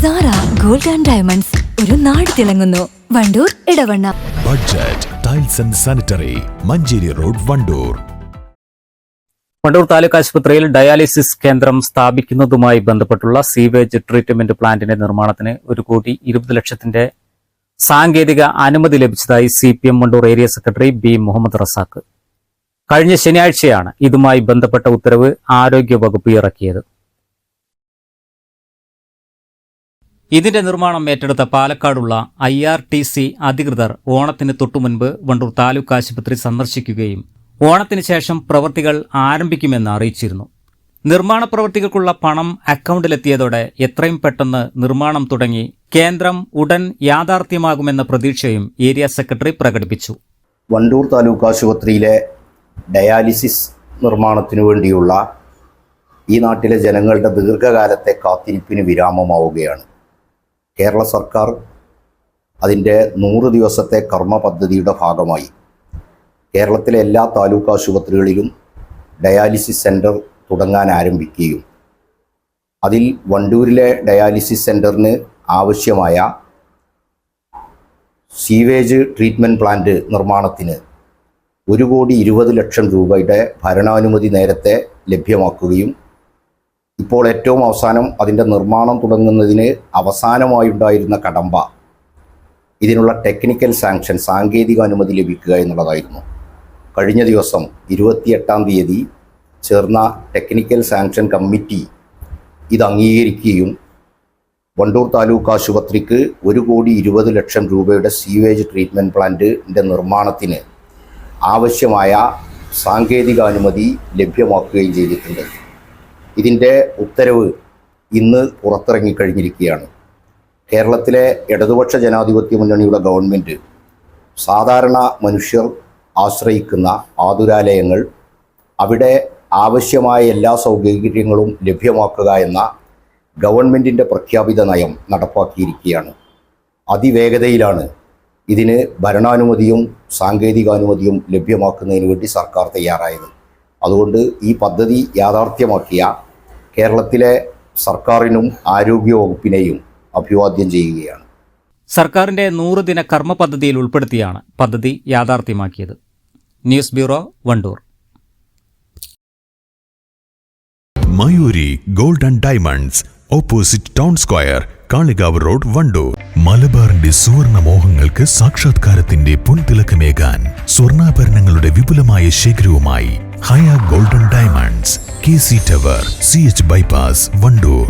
Sara gold and diamonds ഒരു നാട് തിളങ്ങുന്നു. Wandoor Edavanna. Budget tiles and sanitary Manjeri road Wandoor Wandoor taluk ആശുപത്രിയിൽ dialysis കേന്ദ്രം സ്ഥാപിക്കുന്നതുമായി ബന്ധപ്പെട്ടുള്ള sewage treatment പ്ലാന്റിന്റെ നിർമ്മാണത്തിന് ഒരു കോടി ഇരുപത് ലക്ഷത്തിന്റെ സാങ്കേതിക അനുമതി ലഭിച്ചതായി C P M Wandoor area secretary B Muhammad Razak. കഴിഞ്ഞ ശനിയാഴ്ചയാണ് ഇതുമായി ബന്ധപ്പെട്ട ഉത്തരവ് ആരോഗ്യ വകുപ്പ് ഇറക്കിയത്. ഇതിന്റെ നിർമ്മാണം ഏറ്റെടുത്ത പാലക്കാടുള്ള ഐ ആർ ടി സി അധികൃതർ ഓണത്തിന് തൊട്ടുമുൻപ് വണ്ടൂർ താലൂക്ക് ആശുപത്രി സന്ദർശിക്കുകയും ഓണത്തിന് ശേഷം പ്രവൃത്തികൾ ആരംഭിക്കുമെന്ന് അറിയിച്ചിരുന്നു. നിർമ്മാണ പ്രവൃത്തികൾക്കുള്ള പണം അക്കൗണ്ടിലെത്തിയതോടെ എത്രയും പെട്ടെന്ന് നിർമ്മാണം തുടങ്ങി കേന്ദ്രം ഉടൻ യാഥാർത്ഥ്യമാകുമെന്ന പ്രതീക്ഷയും ഏരിയ സെക്രട്ടറി പ്രകടിപ്പിച്ചു. വണ്ടൂർ താലൂക്ക് ആശുപത്രിയിലെ ഡയാലിസിസ് നിർമ്മാണത്തിനു വേണ്ടിയുള്ള ഈ നാട്ടിലെ ജനങ്ങളുടെ ദീർഘകാലത്തെ കാത്തിരിപ്പിന് വിരാമമാവുകയാണ്. കേരള സർക്കാർ അതിന്റെ നൂറ് ദിവസത്തെ കർമ്മ പദ്ധതിയുടെ ഭാഗമായി കേരളത്തിലെ എല്ലാ താലൂക്ക് ആശുപത്രികളിലും ഡയാലിസിസ് സെന്റർ തുടങ്ങാൻ ആരംഭിക്കുകയും അതിൽ വണ്ടൂരിലെ ഡയാലിസിസ് സെന്ററിന് ആവശ്യമായ സീവേജ് ട്രീറ്റ്മെന്റ് പ്ലാന്റ് നിർമ്മാണത്തിന് ഒരു കോടി ഇരുപത് ലക്ഷം രൂപയുടെ ഭരണാനുമതി നേരത്തെ ലഭ്യമാക്കുകയും ഇപ്പോൾ ഏറ്റവും അവസാനം അതിന്റെ നിർമ്മാണം തുടങ്ങുന്നതിന് അവസാനമായുണ്ടായിരുന്ന കടമ്പ. ഇതിനുള്ള ടെക്നിക്കൽ സാങ്ഷൻ സാങ്കേതിക അനുമതി ലഭിക്കുക എന്നുള്ളതായിരുന്നു. കഴിഞ്ഞ ദിവസം ഇരുപത്തിയെട്ടാം തീയതി ചേർന്ന ടെക്നിക്കൽ സാങ്ഷൻ കമ്മിറ്റി ഇത് അംഗീകരിക്കുകയും വണ്ടൂർ താലൂക്ക് ആശുപത്രിക്ക് ഒരു കോടി ഇരുപത് ലക്ഷം രൂപയുടെ സീവേജ് ട്രീറ്റ്മെന്റ് പ്ലാന്റിന്റെ നിർമ്മാണത്തിന് ആവശ്യമായ സാങ്കേതികാനുമതി ലഭ്യമാക്കുകയും ചെയ്തിട്ടുണ്ട്. ഇതിന്റെ ഉത്തരവ് ഇന്ന് പുറത്തിറങ്ങിക്കഴിഞ്ഞിരിക്കുകയാണ് കേരളത്തിലെ ഇടതുപക്ഷ ജനാധിപത്യ മുന്നണിയുടെ ഗവൺമെന്റ് സാധാരണ മനുഷ്യർ ആശ്രയിക്കുന്ന ആതുരാലയങ്ങൾ അവിടെ ആവശ്യമായ എല്ലാ സൗകര്യങ്ങളും ലഭ്യമാക്കുക എന്ന ഗവൺമെന്റിന്റെ പ്രഖ്യാപിത നയം നടപ്പാക്കിയിരിക്കുകയാണ്. അതിവേഗതയിലാണ് ഇതിന് ഭരണാനുമതിയും സാങ്കേതികാനുമതിയും ലഭ്യമാക്കുന്നതിന് വേണ്ടി സർക്കാർ തയ്യാറായത്. അതുകൊണ്ട് ഈ പദ്ധതി യാഥാർത്ഥ്യമാക്കിയ കേരളത്തിലെ സർക്കാരിനും ആരോഗ്യ വകുപ്പിനെയും അഭിവാദ്യം ചെയ്യുകയാണ്. സർക്കാരിന്റെ നൂറ് ദിന കർമ്മ പദ്ധതിയിൽ ഉൾപ്പെടുത്തിയാണ് പദ്ധതി യാഥാർത്ഥ്യമാക്കിയത്. News bureau Wandoor. Mayuri gold and diamonds opposite town square Kalikavu road Wandoor. മലബാറിന്റെ സുവർണ മോഹങ്ങൾക്ക് സാക്ഷാത്കാരത്തിന്റെ പുൻതിളക്കമേകാൻ സ്വർണാഭരണങ്ങളുടെ വിപുലമായ ശേഖരവുമായി Haya golden diamonds K C tower C H bypass Wandoor